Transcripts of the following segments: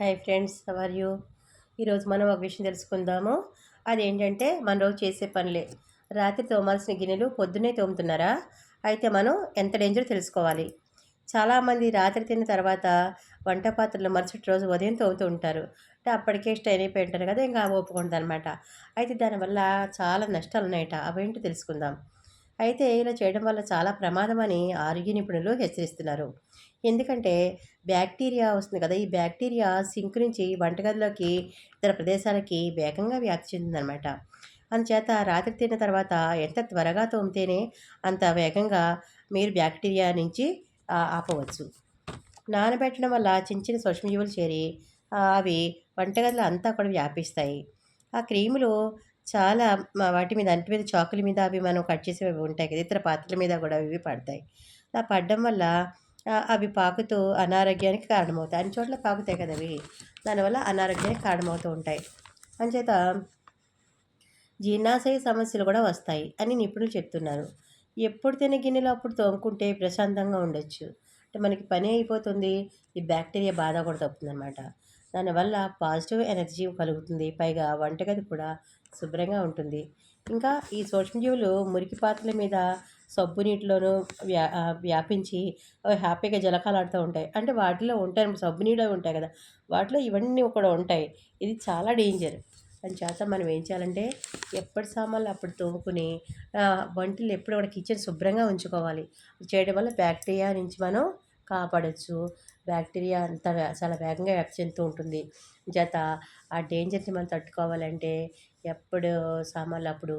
Hi friends hour you? ఈరోజు మనం ఒక విషయం తెలుసుకుందాము. అదేంటంటే మన రోజు చేసే పనులే. రాత్రి తోమాల్సిన గిన్నెలు పొద్దున్నే తోముతున్నారా? అయితే మనం ఎంత డేంజర్ తెలుసుకోవాలి? చాలామంది రాత్రి తిన్న తర్వాత వంట పాత్రలు మరుసటి రోజు ఉదయం తోముతూ ఉంటారు. అంటే అప్పటికే స్టైన్ అయిపోయి ఉంటారు కదా ఇంకా ఒప్పుకుంటుంది అనమాట అయితే దానివల్ల చాలా నష్టాలు ఉన్నాయట అవేంటో తెలుసుకుందాం. అయితే ఇలా చేయడం వల్ల చాలా ప్రమాదం అని ఆరోగ్య నిపుణులు హెచ్చరిస్తున్నారు. ఎందుకంటే బ్యాక్టీరియా వస్తుంది కదా ఈ బ్యాక్టీరియా సింక్ నుంచి వంటగదిలోకి ఇతర ప్రదేశాలకి వేగంగా వ్యాప్తి చెందిందనమాట అందుచేత రాత్రి తిన్న తర్వాత ఎంత త్వరగా తోమితేనే అంత వేగంగా మీరు బ్యాక్టీరియా నుంచి ఆపవచ్చు. నానబెట్టడం వల్ల చిన్న చిన్న సూక్ష్మజీవులు చేరి అవి వంటగదిలో అంతా కూడా వ్యాపిస్తాయి. ఆ క్రీములు చాలా వాటి మీద అంటి మీద చాకుల మీద అవి మనం కట్ చేసేవి ఉంటాయి కదా ఇతర పాత్రల మీద కూడా ఇవి పడతాయి. అలా పడడం వల్ల అవి పాకుతూ అనారోగ్యానికి కారణమవుతాయి. అన్ని చోట్ల పాకుతాయి కదా అవి. దానివల్ల అనారోగ్యానికి కారణమవుతూ ఉంటాయి. అంచేత జీర్ణాశయ సమస్యలు కూడా వస్తాయి అని నిపుణులు చెప్తున్నారు. ఎప్పుడు తినే గిన్నెలో అప్పుడు తోముకుంటే ప్రశాంతంగా ఉండొచ్చు. అంటే మనకి పని అయిపోతుంది ఈ బ్యాక్టీరియా బాధ కూడా తప్పుతుంది దానివల్ల పాజిటివ్ ఎనర్జీ కలుగుతుంది. పైగా వంటగది కూడా శుభ్రంగా ఉంటుంది. ఇంకా ఈ సూక్ష్మజీవులు మురికి పాత్రల మీద సబ్బు నీటిలోనూ వ్యా వ్యాపించి హ్యాపీగా జలకాలాడుతూ ఉంటాయి. అంటే వాటిలో ఉంటాయి సబ్బు నీళ్ళు ఉంటాయి కదా. వాటిలో ఇవన్నీ కూడా ఉంటాయి. ఇది చాలా డేంజర్. అని చేత మనం ఏం చేయాలంటే ఎప్పటి సామాన్లు అప్పుడు తోముకుని వంటలు ఎప్పుడు కూడా కిచెన్ శుభ్రంగా ఉంచుకోవాలి. చేయడం వల్ల బ్యాక్టీరియా నుంచి మనం కాపాడచ్చు. బ్యాక్టీరియా అంత చాలా వేగంగా వ్యాప్తి చెందుతూ ఉంటుంది. జత ఆ డేంజర్ని మనం తట్టుకోవాలంటే ఎప్పుడు సామాన్లు అప్పుడు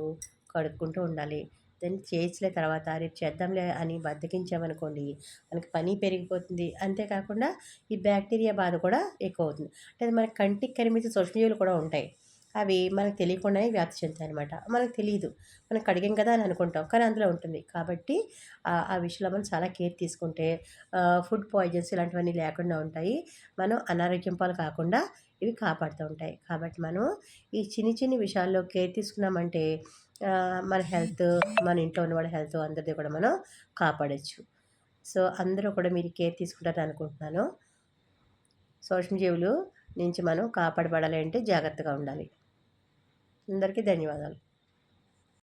కడుక్కుంటూ ఉండాలి. దాన్ని చేసిన తర్వాత రేపు చేద్దాంలే అని బద్దకించామనుకోండి మనకి పని పెరిగిపోతుంది. అంతేకాకుండా ఈ బ్యాక్టీరియా బాధ కూడా ఎక్కువ అవుతుంది అంటే మనకి కంటికి కనిపించే సూక్ష్మజీవులు కూడా ఉంటాయి. అవి మనకు తెలియకుండానే వ్యాప్తి చెందుతాయి అనమాట మనకు తెలియదు మనం కడిగాం కదా అని అనుకుంటాం. కానీ అందులో ఉంటుంది. కాబట్టి ఆ విషయంలో మనం చాలా కేర్ తీసుకుంటే ఫుడ్ పాయిజన్స్ ఇలాంటివన్నీ లేకుండా ఉంటాయి. మనం అనారోగ్యం పాలు కాకుండా ఇవి కాపాడుతూ ఉంటాయి. కాబట్టి మనం ఈ చిన్ని చిన్ని విషయాల్లో కేర్ తీసుకున్నామంటే మన హెల్త్ మన ఇంట్లో ఉన్న వాళ్ళ హెల్త్ అందరిది కూడా మనం కాపాడచ్చు. సో అందరూ కూడా మీరు కేర్ తీసుకుంటారని అనుకుంటున్నాను. సూక్ష్మజీవులు నుంచి మనం కాపాడబడాలి అంటే జాగ్రత్తగా ఉండాలి. అందరికీ ధన్యవాదాలు.